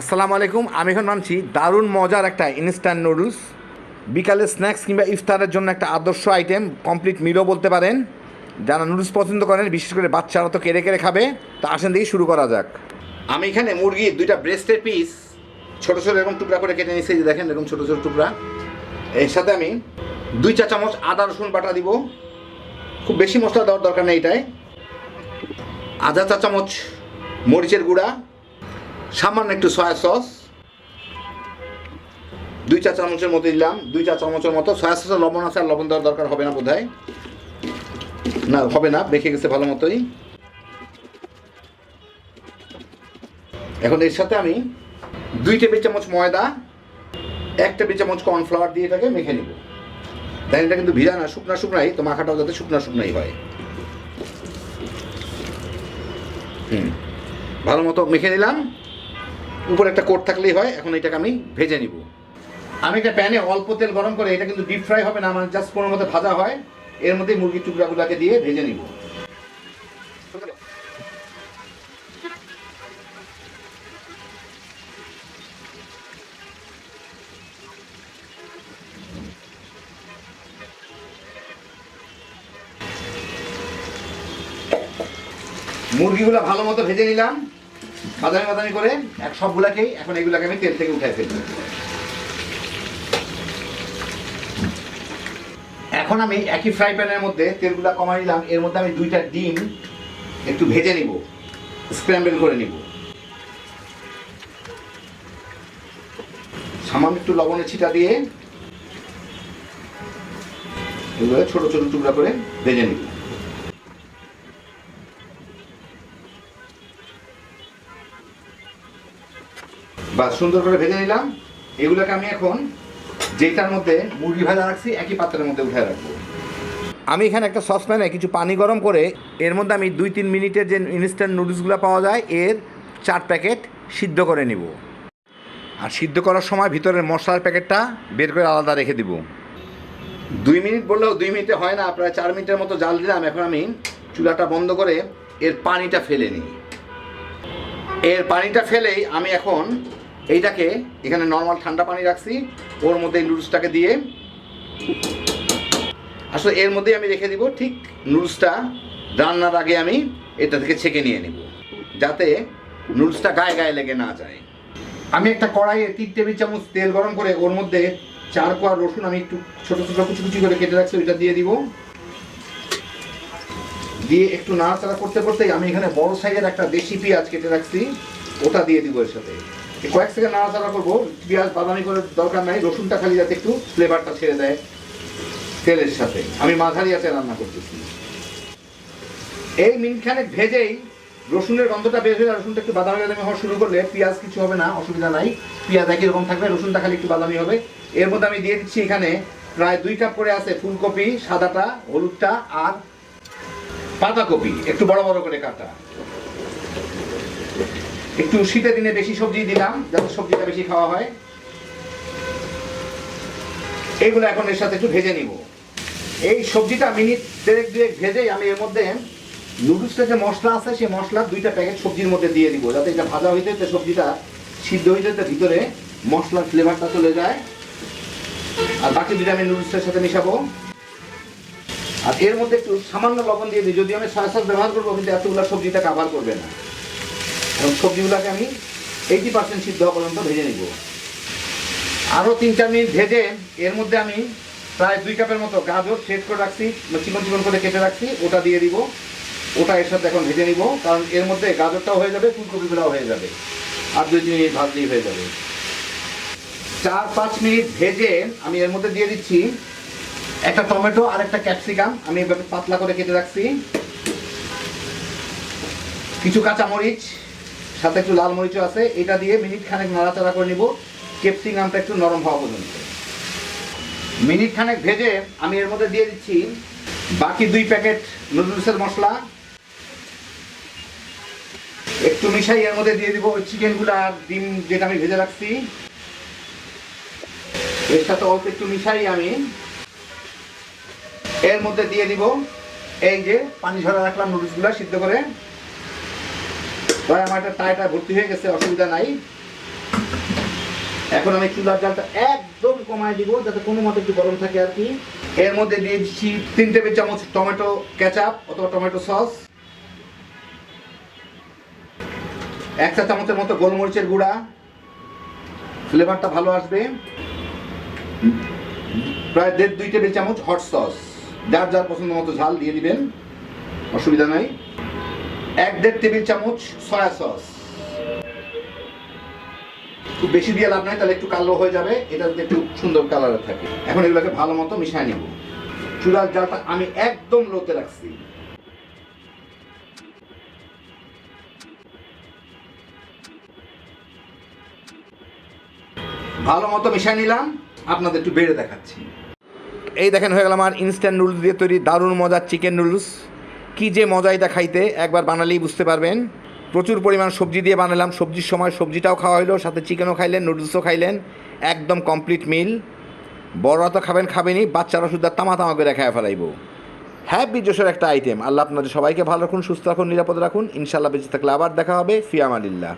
আসসালামু আলাইকুম, আমি এখন মানছি দারুণ মজার একটা ইনস্ট্যান্ট নুডলস বিকালে স্ন্যাক্স কিংবা ইফতারের জন্য একটা আদর্শ আইটেম কমপ্লিট মিলও বলতে পারেন। যারা নুডলস পছন্দ করেন, বিশেষ করে বাচ্চারা তো কেড়ে কেড়ে খাবে, তো আসেন দিয়ে শুরু করা যাক। আমি এখানে মুরগির দুইটা ব্রেস্টের পিস ছোট ছোট এরকম টুকরা করে কেটে নিয়েছি দেখেন এরকম ছোট ছোট টুকরা। এর সাথে আমি দুই চা চামচ আদা, রসুন বাটা দিব। খুব বেশি মশলা দেওয়ার দরকার নেই এটাই আধা চা চামচ মরিচের গুঁড়া। সামান্য একটু সয়া সস দুই চা চামচের মতো দিলাম, দুই চা চামচের মতো। সয়া সসের লবণ আছে, আর লবণ দেওয়ার দরকার হবে না বোধহয়। না, হবে না, বেঁকে গেছে ভালো মতোই। এখন এর সাথে আমি দুই টেবিল চামচ ময়দা, এক টেবিল চামচ কর্নফ্লাওয়ার দিয়ে এটাকে মেখে নিব। তাই এটা কিন্তু ভিজা না শুকনা শুকনাই, তো মাখাটাও যাতে শুকনা শুকনাই হয়। হুম, ভালো মতো মেখে নিলাম। উপরে একটা কোট থাকলেই হয়, এখন এটাকে আমি ভেজে নিব। আমি একটা প্যানে অল্প তেল গরম করে এটা কিন্তু ডিপ ফ্রাই হবে না, আমার জাস্ট কোনো মতো ভাজা হয়, এর মধ্যে মুরগির টুকরাগুলোকে দিয়ে ভেজে নিব। মুরগিগুলো ভালো মতো ভেজে নিলাম। বাদামি বাদামি করে এক সবগুলাকেই এখন এগুলাকে আমি তেল থেকে উঠাই ফেলব। এখন আমি একই ফ্রাই প্যানের মধ্যে তেলগুলা কমাই নিলাম, এর মধ্যে আমি দুইটা ডিম একটু ভেজে নিব স্ক্র্যাম্বল করে নিব। সামান্য একটু লবণের ছিটা দিয়ে এগুলো ছোট ছোট টুকরা করে ভেজে নিব। বা সুন্দর করে ভেজে নিলাম। এগুলোকে আমি এখন যেটার মধ্যে মুরগি ভাজা রাখছি, একই পাত্রের মধ্যে উঠে রাখব। আমি এখানে একটা সসপ্যানে কিছু পানি গরম করে এর মধ্যে আমি দুই তিন মিনিটের যে ইনস্ট্যান্ট নুডলসগুলো পাওয়া যায়, এর চার প্যাকেট সিদ্ধ করে নিব। আর সিদ্ধ করার সময় ভিতরের মশলার প্যাকেটটা বের করে আলাদা রেখে দিব। দুই মিনিট বললেও দুই মিনিটে হয় না, প্রায় চার মিনিটের মতো জাল দিলাম। এখন আমি চুলাটা বন্ধ করে এর পানিটা ফেলে নিই। এর পানিটা ফেলেই আমি এখন এইটাকে এখানে নর্মাল ঠান্ডা পানি রাখছি, ওর মধ্যে নুডলসটাকে দিয়ে। আসলে এর মধ্যেই আমি রেখে দিব, ঠিক নুডলসটা রান্নার আগে আমি এটা থেকে ছেঁকে নিয়ে নিব, যাতে নুডলসটা গায়ে গায়ে লেগে না যায়। আমি একটা কড়াইয়ে তিন টেবিল চামচ তেল গরম করে ওর মধ্যে চার কোয়া রসুন আমি একটু ছোটো ছোটো কুচি কুচি করে কেটে রাখছি, ওইটা দিয়ে দিব। দিয়ে একটু নাড়াচাড়া করতে করতেই আমি এখানে বড় সাইজের একটা দেশি পেঁয়াজ কেটে রাখছি, ওটা দিয়ে দিব এর সাথে। কয়েক সেকেন্ড নাড়াচাড়া করব, পেঁয়াজ বাদামি করে দরকার নাই, রসুনটা খালি যাতে একটু ফ্লেভারটা ছেড়ে দেয় তেলের সাথে। আমি মাঝারি আছে রান্না করতেছি। এই মিনিটখানেক ভেজেই রসুনের গন্ধটা বের হয়ে রসুনটা একটু বাদামি বাদামি হওয়া শুরু করলে পেঁয়াজ কিছু হবে না, অসুবিধা নাই। পেঁয়াজ একই রকম থাকবে, রসুনটা খালি একটু বাদামি হবে। এর মধ্যে আমি দিয়ে দিচ্ছি এখানে প্রায় দুই কাপ করে আছে ফুলকপি, সাদাটা, হলুদটা আর পাতাকপি একটু বড় বড় করে কাটা। একটু শীতের দিনে বেশি সবজি দিলাম, যাতে সবজিটা বেশি খাওয়া হয়। এইগুলো এখন এর সাথে একটু ভেজে নিব। এই সবজিটা মিনিট দেড়েক, দুয়েক ভেজেই আমি এর মধ্যে নুডলসের যে মশলা আছে, সেই মশলা দুইটা প্যাকেট সবজির মধ্যে দিয়ে দিব, যাতে এটা ভাজা হইতে হইতে সবজিটা সিদ্ধ হইতে হইতে ভিতরে মশলার ফ্লেভারটা চলে যায়। আর বাকি দুটো আমি নুডলসের সাথে মিশাবো। আর এর মধ্যে একটু সামান্য লবণ দিয়ে দিই যদি আমি সয়া সস ব্যবহার করব, কিন্তু এতগুলো সবজিটা কাভার করবে না। এবং সবজিগুলোকে আমি এইটি পার্সেন্ট সিদ্ধ পর্যন্ত ভেজে নিব। আরও তিন চার মিনিট ভেজে এর মধ্যে আমি প্রায় দুই কাপের মতো গাজর সেট করে রাখছি, চিকন চিকন করে কেটে রাখছি, ওটা দিয়ে দিব। ওটা এর সাথে এখন ভেজে নিব, কারণ এর মধ্যে গাজরটাও হয়ে যাবে, ফুলকপিগুলোও হয়ে যাবে। আর দুই তিন মিনিট ভাজলেই হয়ে যাবে। চার পাঁচ মিনিট ভেজে আমি এর মধ্যে দিয়ে দিচ্ছি একটা টমেটো আর একটা ক্যাপসিকাম। আমি পাতলা করে কেটে রাখছি। কিছু কাঁচামরিচ সাথে একটু লাল মরিচও আছে। এটা দিয়ে মিনিট খানেক নাড়াচাড়া করে নিব। ক্যাপসিকামটা একটু নরম হওয়া পর্যন্ত। মিনিট খানেক ভেজে আমি এর মধ্যে দিয়ে দিচ্ছি বাকি দুই প্যাকেট নুডলসের মশলা। একটু মিশাই এর মধ্যে দিয়ে দিব ওই চিকেনগুলো আর ডিম যেটা আমি ভেজে রাখছি। এর সাথে অল্প একটু মিশাই আমি। এর মধ্যে দিয়ে দিব এই যে পানি ঝরা রাখলাম নুডলসগুলো সিদ্ধ করে। প্রায় আমার একটা টাইটা ভর্তি হয়ে গেছে, অসুবিধা নাই। এখন আমি চুলার জালটা একদম কমায় দিব, যাতে কোনো মতে একটু গরম থাকে আর কি। এর মধ্যে দিয়ে দিচ্ছি তিন টেবিল চামচ টমেটো কেচাপ অথবা টমেটো সস। এক চা চামচের মতো গোলমরিচের গুঁড়া। ফ্লেভারটা ভালো আসবে। প্রায় দেড় দুই টেবিল চামচ হট সস। যার যার পছন্দ মতো ঝাল দিয়ে দিবেন। অসুবিধা নাই। এক দেড় টেবিল চামচ সয়া সস। খুব বেশি দিয়ে লাভ নাই, তাহলে একটু কালো হয়ে যাবে, এটা একটু সুন্দর কালারের থাকে। এখন এগুলোকে ভালো মতো মিশিয়ে নিব। চুলার জালটা আমি একদম লোতে রাখছি। ভালো মতো মিশিয়ে নিলাম, আপনাদের একটু বেড়ে দেখাচ্ছি। এই দেখেন হয়ে গেল আমার ইনস্ট্যান্ট নুডলস দিয়ে তৈরি দারুণ মজার চিকেন নুডলস কি যে মজা এটা খাইতে একবার বানালেই বুঝতে পারবেন। প্রচুর পরিমাণ সবজি দিয়ে বানালাম। সবজির সময় সবজিটাও খাওয়া হলো সাথে চিকেনও খাইলেন নুডলসও খাইলেন, একদম কমপ্লিট মিল বড়রা তো খাবেন খাবেনি বাচ্চারা শুধু তামা তামা করে খায় ফেলাইব। হ্যাপি জোশের একটা আইটেম আল্লাহ আপনাদের সবাইকে ভালো রাখুন, সুস্থ রাখুন, নিরাপদ রাখুন। ইনশাল্লাহ বেঁচে থাকলে আবার দেখা হবে। ফিয়ামালিল্লাহ